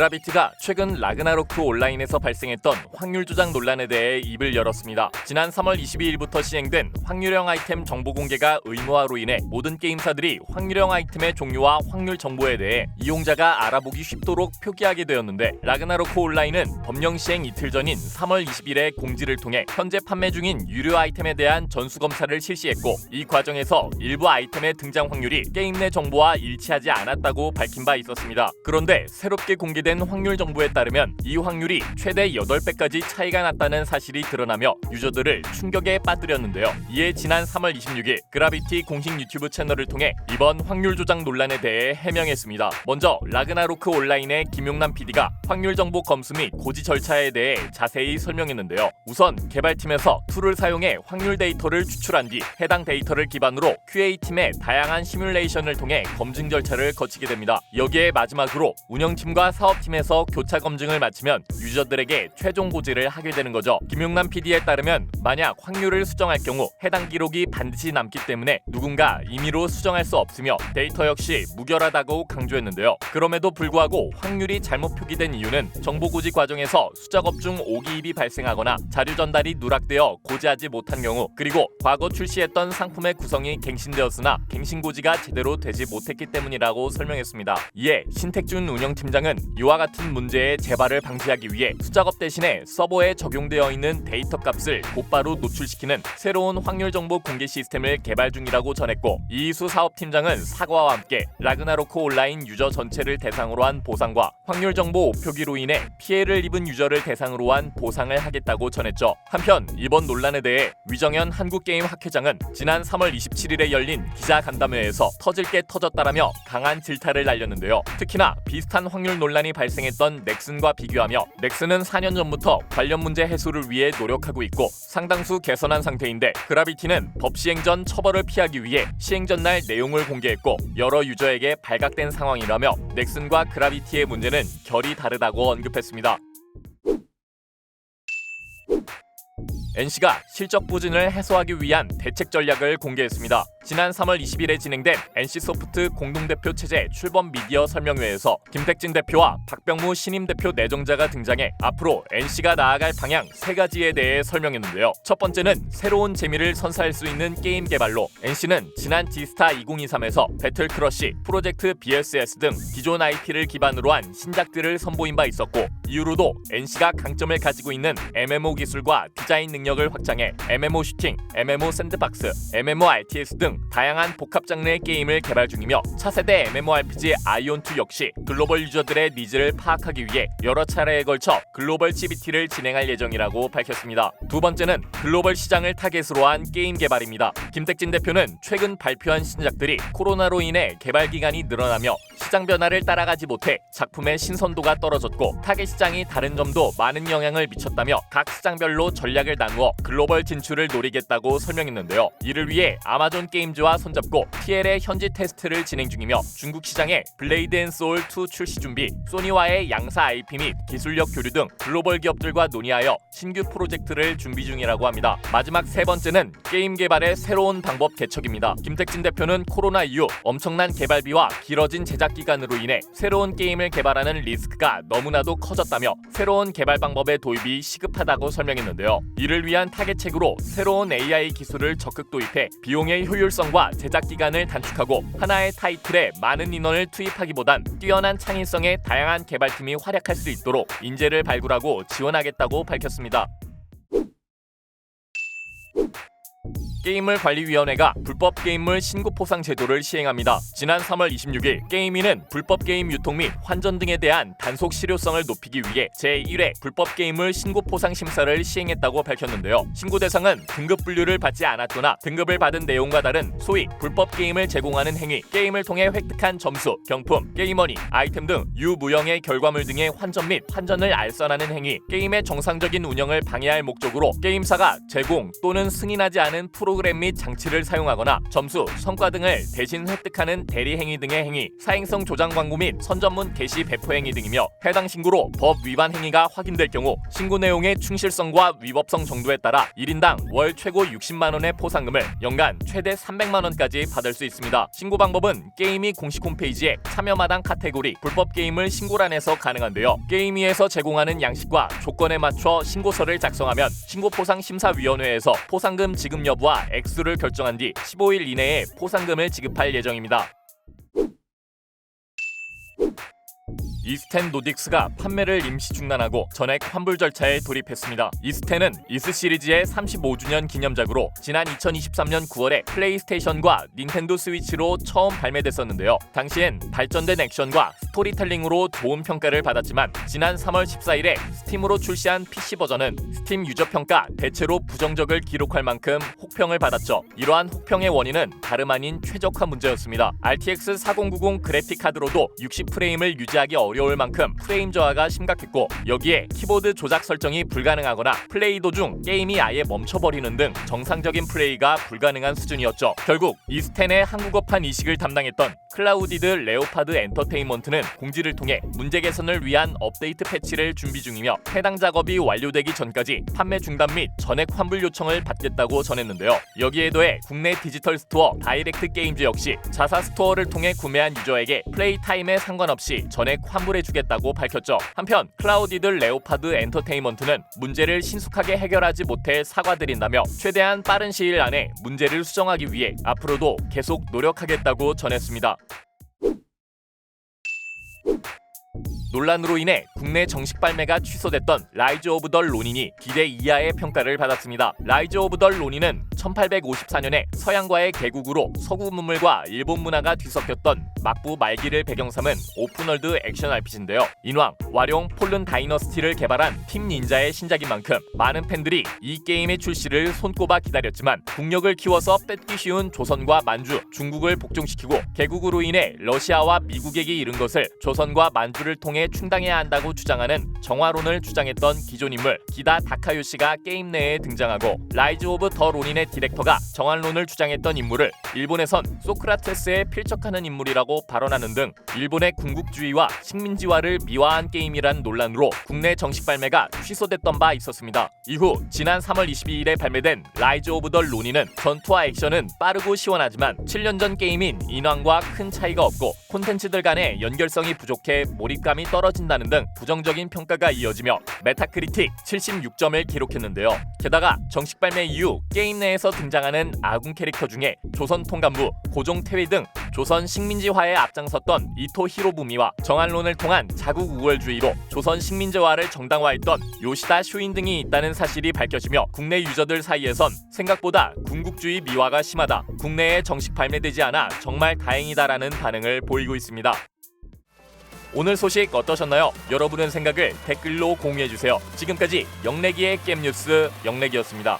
그라비티가 최근 라그나로크 온라인에서 발생했던 확률 조작 논란에 대해 입을 열었습니다. 지난 3월 22일부터 시행된 확률형 아이템 정보 공개가 의무화로 인해 모든 게임사들이 확률형 아이템의 종류와 확률 정보에 대해 이용자가 알아보기 쉽도록 표기하게 되었는데 라그나로크 온라인은 법령 시행 이틀 전인 3월 20일에 공지를 통해 현재 판매 중인 유료 아이템에 대한 전수 검사를 실시했고 이 과정에서 일부 아이템의 등장 확률이 게임 내 정보와 일치하지 않았다고 밝힌 바 있었습니다. 그런데 새롭게 공개된 확률 정보에 따르면 이 확률이 최대 8배까지 차이가 났다는 사실이 드러나며 유저들을 충격에 빠뜨렸는데요. 이에 지난 3월 26일 그라비티 공식 유튜브 채널을 통해 이번 확률 조작 논란에 대해 해명했습니다. 먼저 라그나로크 온라인의 김용남 PD가 확률 정보 검수 및 고지 절차에 대해 자세히 설명했는데요. 우선 개발팀에서 툴을 사용해 확률 데이터를 추출한 뒤 해당 데이터를 기반으로 QA팀의 다양한 시뮬레이션을 통해 검증 절차를 거치게 됩니다. 여기에 마지막으로 운영팀과 사업 팀에서 교차 검증을 마치면 유저들에게 최종 고지를 하게 되는 거죠. 김용남 PD에 따르면 만약 확률을 수정할 경우 해당 기록이 반드시 남기 때문에 누군가 임의로 수정할 수 없으며 데이터 역시 무결하다고 강조했는데요. 그럼에도 불구하고 확률이 잘못 표기된 이유는 정보 고지 과정에서 수작업 중 오기입이 발생하거나 자료 전달이 누락되어 고지하지 못한 경우 그리고 과거 출시했던 상품의 구성이 갱신되었으나 갱신 고지가 제대로 되지 못했기 때문이라고 설명했습니다. 이에 신택준 운영팀장은 이와 같은 문제의 재발을 방지하기 위해 수작업 대신에 서버에 적용되어 있는 데이터 값을 곧바로 노출시키는 새로운 확률 정보 공개 시스템을 개발 중이라고 전했고 이희수 사업팀장은 사과와 함께 라그나로크 온라인 유저 전체를 대상으로 한 보상과 확률 정보 오표기로 인해 피해를 입은 유저를 대상으로 한 보상을 하겠다고 전했죠. 한편 이번 논란에 대해 위정현 한국게임 학회장은 지난 3월 27일에 열린 기자 간담회에서 터질 게 터졌다라며 강한 질타를 날렸는데요. 특히나 비슷한 확률 논란이 발생했던 넥슨과 비교하며 넥슨은 4년 전부터 관련 문제 해소를 위해 노력하고 있고 상당수 개선한 상태인데 그라비티는 법 시행 전 처벌을 피하기 위해 시행 전날 내용을 공개했고 여러 유저에게 발각된 상황이라며 넥슨과 그라비티의 문제는 결이 다르다고 언급했습니다. NC가 실적 부진을 해소하기 위한 대책 전략을 공개했습니다. 지난 3월 20일에 진행된 NC소프트 공동대표 체제 출범 미디어 설명회에서 김택진 대표와 박병무 신임 대표 내정자가 등장해 앞으로 NC가 나아갈 방향 세 가지에 대해 설명했는데요. 첫 번째는 새로운 재미를 선사할 수 있는 게임 개발로 NC는 지난 디스타 2023에서 배틀크러쉬, 프로젝트 BSS 등 기존 IP를 기반으로 한 신작들을 선보인 바 있었고 이후로도 NC가 강점을 가지고 있는 MMO 기술과 디자인 능력을 확장해 MMO 슈팅, MMO 샌드박스, MMO RTS 등 다양한 복합 장르의 게임을 개발 중이며 차세대 MMORPG 아이온2 역시 글로벌 유저들의 니즈를 파악하기 위해 여러 차례에 걸쳐 글로벌 CBT를 진행할 예정이라고 밝혔습니다. 두 번째는 글로벌 시장을 타겟으로 한 게임 개발입니다. 김택진 대표는 최근 발표한 신작들이 코로나로 인해 개발 기간이 늘어나며 시장 변화를 따라가지 못해 작품의 신선도가 떨어졌고 타겟 시장이 다른 점도 많은 영향을 미쳤다며 각 시장별로 전략을 나누어 글로벌 진출을 노리겠다고 설명했는데요. 이를 위해 아마존 게임 즈와 손잡고 TL의 현지 테스트를 진행 중이며 중국 시장에 블레이드 앤 소울 2 출시 준비, 소니와의 양사 IP 및 기술력 교류 등 글로벌 기업들과 논의하여 신규 프로젝트를 준비 중이라고 합니다. 마지막 세 번째는 게임 개발의 새로운 방법 개척입니다. 김택진 대표는 코로나 이후 엄청난 개발비와 길어진 제작 기간으로 인해 새로운 게임을 개발하는 리스크가 너무나도 커졌다며 새로운 개발 방법의 도입이 시급하다고 설명했는데요. 이를 위한 타겟책으로 새로운 AI 기술을 적극 도입해 비용의 효율성과 제작 기간을 단축하고 하나의 타이틀에 많은 인원을 투입하기보단 뛰어난 창의성의 다양한 개발팀이 활약할 수 있도록 인재를 발굴하고 지원하겠다고 밝혔습니다. 게임물 관리위원회가 불법 게임물 신고 포상 제도를 시행합니다. 지난 3월 26일 게임위는 불법 게임 유통 및 환전 등에 대한 단속 실효성을 높이기 위해 제1회 불법 게임물 신고 포상 심사를 시행했다고 밝혔는데요. 신고 대상은 등급 분류를 받지 않았거나 등급을 받은 내용과 다른 소위 불법 게임을 제공하는 행위, 게임을 통해 획득한 점수, 경품, 게이머니, 아이템 등 유무형의 결과물 등의 환전 및 환전을 알선하는 행위, 게임의 정상적인 운영을 방해할 목적으로 게임사가 제공 또는 승인하지 않은 프로 프로그램 및 장치를 사용하거나 점수, 성과 등을 대신 획득하는 대리 행위 등의 행위, 사행성 조장 광고 및 선전문 게시 배포 행위 등이며 해당 신고로 법 위반 행위가 확인될 경우 신고 내용의 충실성과 위법성 정도에 따라 1인당 월 최고 60만 원의 포상금을 연간 최대 300만 원까지 받을 수 있습니다. 신고 방법은 게임이 공식 홈페이지에 참여마당 카테고리 불법 게임을 신고란에서 가능한데요. 게임위에서 제공하는 양식과 조건에 맞춰 신고서를 작성하면 신고포상 심사위원회에서 포상금 지급 여부와 액수를 결정한 뒤 15일 이내에 포상금을 지급할 예정입니다. 이스텐 노딕스가 판매를 임시 중단하고 전액 환불 절차에 돌입했습니다. 이스텐은 이스 시리즈의 35주년 기념작으로 지난 2023년 9월에 플레이스테이션과 닌텐도 스위치로 처음 발매됐었는데요. 당시엔 발전된 액션과 스토리텔링으로 좋은 평가를 받았지만 지난 3월 14일에 스팀으로 출시한 PC 버전은 스팀 유저 평가 대체로 부정적을 기록할 만큼 혹평을 받았죠. 이러한 혹평의 원인은 다름 아닌 최적화 문제였습니다. RTX 4090 그래픽 카드로도 60프레임을 유지하기 어려 울 만큼 프레임 저하가 심각했고 여기에 키보드 조작 설정이 불가능하거나 플레이 도중 게임이 아예 멈춰버리는 등 정상적인 플레이가 불가능한 수준이었죠. 결국 이스텐의 한국어판 이식을 담당했던 클라우디드 레오파드 엔터테인먼트는 공지를 통해 문제 개선을 위한 업데이트 패치를 준비 중이며 해당 작업이 완료되기 전까지 판매 중단 및 전액 환불 요청을 받겠다고 전했는데요. 여기에 더해 국내 디지털 스토어 다이렉트 게임즈 역시 자사 스토어를 통해 구매한 유저에게 플레이 타임에 상관없이 전액 환불해주겠다고 밝혔죠. 한편 클라우디드 레오파드 엔터테인먼트는 문제를 신속하게 해결하지 못해 사과드린다며 최대한 빠른 시일 안에 문제를 수정하기 위해 앞으로도 계속 노력하겠다고 전했습니다. 논란으로 인해 국내 정식 발매가 취소됐던 라이즈 오브 덜 로닌이 기대 이하의 평가를 받았습니다. 라이즈 오브 덜 로닌은 1854년에 서양과의 개국으로 서구 문물과 일본 문화가 뒤섞였던 막부 말기를 배경 삼은 오픈월드 액션 RPG인데요. 인왕, 와룡, 폴른 다이너스티를 개발한 팀 닌자의 신작인 만큼 많은 팬들이 이 게임의 출시를 손꼽아 기다렸지만 국력을 키워서 뺏기 쉬운 조선과 만주, 중국을 복종시키고 개국으로 인해 러시아와 미국에게 이른 것을 조선과 만주를 통해 충당해야 한다고 주장하는 정화론을 주장했던 기존 인물 기다 다카요시가 게임 내에 등장하고 라이즈 오브 더 로닌의 디렉터가 정환론을 주장했던 인물을 일본에선 소크라테스에 필적하는 인물이라고 발언하는 등 일본의 군국주의와 식민지화를 미화한 게임이란 논란으로 국내 정식 발매가 취소됐던 바 있었습니다. 이후 지난 3월 22일에 발매된 라이즈 오브 더 로니는 전투와 액션은 빠르고 시원하지만 7년 전 게임인 인왕과 큰 차이가 없고 콘텐츠들 간의 연결성이 부족해 몰입감이 떨어진다는 등 부정적인 평가가 이어지며 메타크리틱 76점을 기록했는데요. 게다가 정식 발매 이후 게임 내에서 등장하는 아군 캐릭터 중에 조선 통감부, 고종 태위 등 조선 식민지화에 앞장섰던 이토 히로부미와 정한론을 통한 자국 우월주의로 조선 식민지화를 정당화했던 요시다 쇼인 등이 있다는 사실이 밝혀지며 국내 유저들 사이에선 생각보다 군국주의 미화가 심하다. 국내에 정식 발매되지 않아 정말 다행이다라는 반응을 보이고 있습니다. 오늘 소식 어떠셨나요? 여러분의 생각을 댓글로 공유해주세요. 지금까지 영래기의 게임뉴스 영래기였습니다.